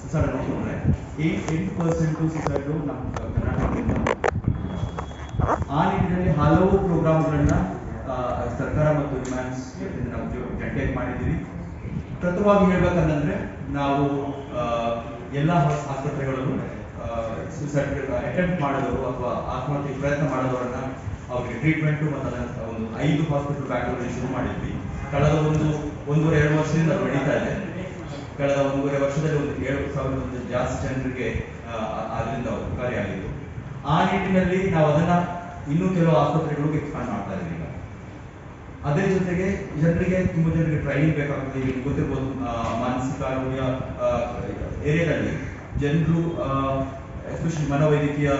Suicide eight ಎಂಟು percent suicide ನಮ್ಮ ಕರ್ನಾಟಕದಿಂದ ಆ ನಿಟ್ಟಿನಲ್ಲಿ ಹಲವು ಪ್ರೋಗ್ರಾಮ್ಗಳನ್ನ ಸರ್ಕಾರ ಮತ್ತು ವಿಮ್ಯಾನ್ಸ್ ನಾವು ಕಂಟೆಕ್ಟ್ ಮಾಡಿದ್ದೀವಿ. ಪ್ರಥಮವಾಗಿ ಹೇಳ್ಬೇಕಂತಂದ್ರೆ ನಾವು ಎಲ್ಲ ಆಸ್ಪತ್ರೆಗಳಲ್ಲೂ ಸುಸೈಡ್ ಅಟೆಂಪ್ಟ್ ಮಾಡಿದವರು ಅಥವಾ ಆತ್ಮಹತ್ಯೆ ಪ್ರಯತ್ನ ಮಾಡೋದವ್ರನ್ನ ಅವ್ರಿಗೆ ಟ್ರೀಟ್ಮೆಂಟು ಮತ್ತು ಒಂದು ಐದು ಹಾಸ್ಪಿಟಲ್ ಬ್ಯಾಕ್ಗ್ರೌಂಡ್ ಶುರು ಮಾಡಿದ್ವಿ. ಕಳೆದ ಒಂದು, ಒಂದೂವರೆ, ಎರಡು ವರ್ಷದಿಂದ ನಡೀತಾ ಇದೆ. ಕಳೆದ ಒಂದೂವರೆ ವರ್ಷದಲ್ಲಿ ಒಂದು ಏಳು ಸಾವಿರ ಮಂದಿ ಜಾಸ್ತಿ ಜನರಿಗೆ ಅದರಿಂದ ಉಪಕಾರಿಯಾಗಿತ್ತು ಆ ನಿಟ್ಟಿನಲ್ಲಿ ನಾವು ಅದನ್ನ ಇನ್ನೂ ಕೆಲವು ಆಸ್ಪತ್ರೆಗಳಿಗೆ ಎಕ್ಸ್ಪಾಂಡ್ ಮಾಡ್ತಾ ಇದ್ದೀವಿ. ಅದೇ ಜೊತೆಗೆ ಜನರಿಗೆ, ತುಂಬಾ ಜನರಿಗೆ ಟ್ರೈನಿಂಗ್ ಬೇಕಾಗ್ತದೆ. ಈಗ ಗೊತ್ತಿರ್ಬೋದು ಮಾನಸಿಕ ಆರೋಗ್ಯ ಏರಿಯಾದಲ್ಲಿ ಜನರು ಎಸ್ಪೆಷಲಿ ಮನೋವೈದ್ಯಕೀಯ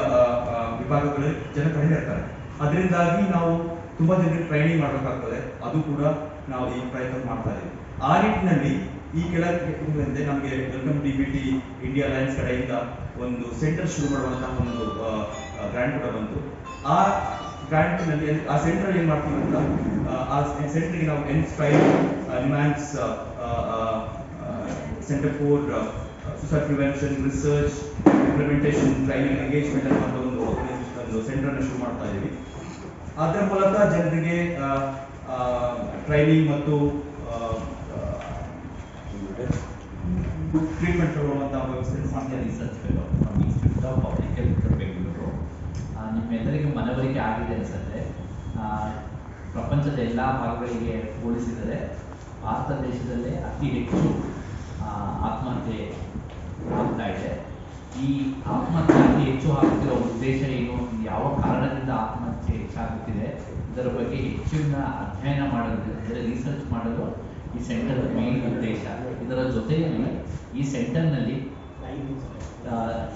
ವಿಭಾಗಗಳಲ್ಲಿ ಜನ ಕಡಿಮೆ ಇರ್ತಾರೆ. ಅದರಿಂದಾಗಿ ನಾವು ತುಂಬಾ ಜನರಿಗೆ ಟ್ರೈನಿಂಗ್ ಮಾಡಬೇಕಾಗ್ತದೆ. ಅದು ಕೂಡ ನಾವು ಈ ಪ್ರಯತ್ನ ಮಾಡ್ತಾ ಇದ್ದೀವಿ ಆ ನಿಟ್ಟಿನಲ್ಲಿ ಈ ಕೆಳಗೆ ಹಿಂದೆ ನಮಗೆ Wellcome D B T India alliance ಕಡೆಯಿಂದ ಒಂದು ಸೆಂಟರ್ ಶುರು ಮಾಡುವಂತಹ ಒಂದು ಗ್ರಾಂಟ್ ಕೂಡ ಬಂತು. ಆ ಗ್ರಾಂಟ್ನಲ್ಲಿ ಆ ಸೆಂಟರ್ ಏನ್ ಮಾಡ್ತೀವಿ ಅಂತ ಆ, ಸೆಂಟರ್ಗೆ ನಾವು inspire NIMHANS centre for suicide prevention research implementation training engagement ಅನ್ನುವಂಥ ಒಂದು ಒಂದು ಸೆಂಟರ್ನ ಶುರು ಮಾಡ್ತಾ ಇದ್ದೀವಿ ಅದರ ಮೂಲಕ ಜನರಿಗೆ ಟ್ರೈನಿಂಗ್ ಮತ್ತು ಟ್ರೀಟ್ಮೆಂಟ್ ತಗೊಳ್ಳುವಂಥ ವ್ಯವಸ್ಥೆ research fellow from institute of public health Bengaluru. ಮನವರಿಕೆ ಆಗಿದೆ ಅನಿಸುತ್ತೆ. ಪ್ರಪಂಚದ ಎಲ್ಲ ಭಾಗಗಳಿಗೆ ಹೋಲಿಸಿದರೆ ಭಾರತ ದೇಶದಲ್ಲೇ ಅತಿ ಹೆಚ್ಚು ಆತ್ಮಹತ್ಯೆ ಆಗ್ತಾ ಇದೆ. ಈ ಆತ್ಮಹತ್ಯೆ ಅತಿ ಹೆಚ್ಚು ಆಗುತ್ತಿರೋ ಉದ್ದೇಶ ಏನು? ಯಾವ ಕಾರಣದಿಂದ ಆತ್ಮಹತ್ಯೆ ಹೆಚ್ಚಾಗುತ್ತಿದೆ? ಇದರ ಬಗ್ಗೆ ಹೆಚ್ಚಿನ ಅಧ್ಯಯನ ಮಾಡಲು ರಿಸರ್ಚ್ ಮಾಡಲು ಈ ಸೆಂಟರ್ ಮೇನ್ ಉದ್ದೇಶ. ಇದರ ಜೊತೆಯಲ್ಲಿ ಈ ಸೆಂಟರ್ನಲ್ಲಿ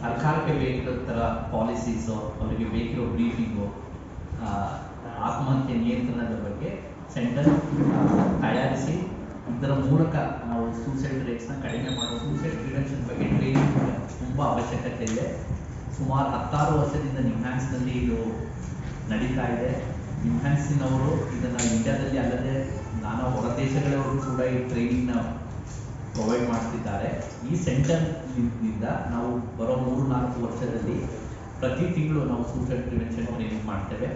ಸರ್ಕಾರಕ್ಕೆ ಬೇಕಿರೋ ಥರ ಪಾಲಿಸೀಸು ಅವರಿಗೆ ಬೇಕಿರೋ ಬ್ರೀಫಿಂಗು ಆತ್ಮಹತ್ಯೆ ನಿಯಂತ್ರಣದ ಬಗ್ಗೆ ಸೆಂಟರ್ ತಯಾರಿಸಿ, ಇದರ ಮೂಲಕ ನಾವು ಸೂಸೈಡ್ ರೇಟ್ಸ್ನ ಕಡಿಮೆ ಮಾಡೋ ಸೂಸೈಡ್ ಪ್ರಿವೆನ್ಷನ್ ಬಗ್ಗೆ ಟ್ರೈನಿಂಗ್ ತುಂಬ ಅವಶ್ಯಕತೆ ಇದೆ. ಸುಮಾರು ಹತ್ತಾರು ವರ್ಷದಿಂದ ನಿಮ್ಹ್ಯಾನ್ಸ್ನಲ್ಲಿ ಇದು ನಡೀತಾ ಇದೆ. ನಿಮ್ಹ್ಯಾನ್ಸಿನವರು ಇದನ್ನು ಇಂಡಿಯಾದಲ್ಲಿ ಅಲ್ಲದೆ ನಾನಾ ಹೊರ ದೇಶಗಳವರು ಕೂಡ ಈ ಟ್ರೈನಿಂಗ್ನ ಪ್ರೊವೈಡ್ ಮಾಡ್ತಿದ್ದಾರೆ. ಈ ಸೆಂಟರ್ನಿಂದ ನಾವು ಬರೋ ಮೂರು ನಾಲ್ಕು ವರ್ಷದಲ್ಲಿ ಪ್ರತಿ ತಿಂಗಳು ನಾವು ಸೂಸೈಡ್ ಪ್ರಿವೆನ್ಷನ್ ಟ್ರೈನಿಂಗ್ ಮಾಡ್ತೇವೆ.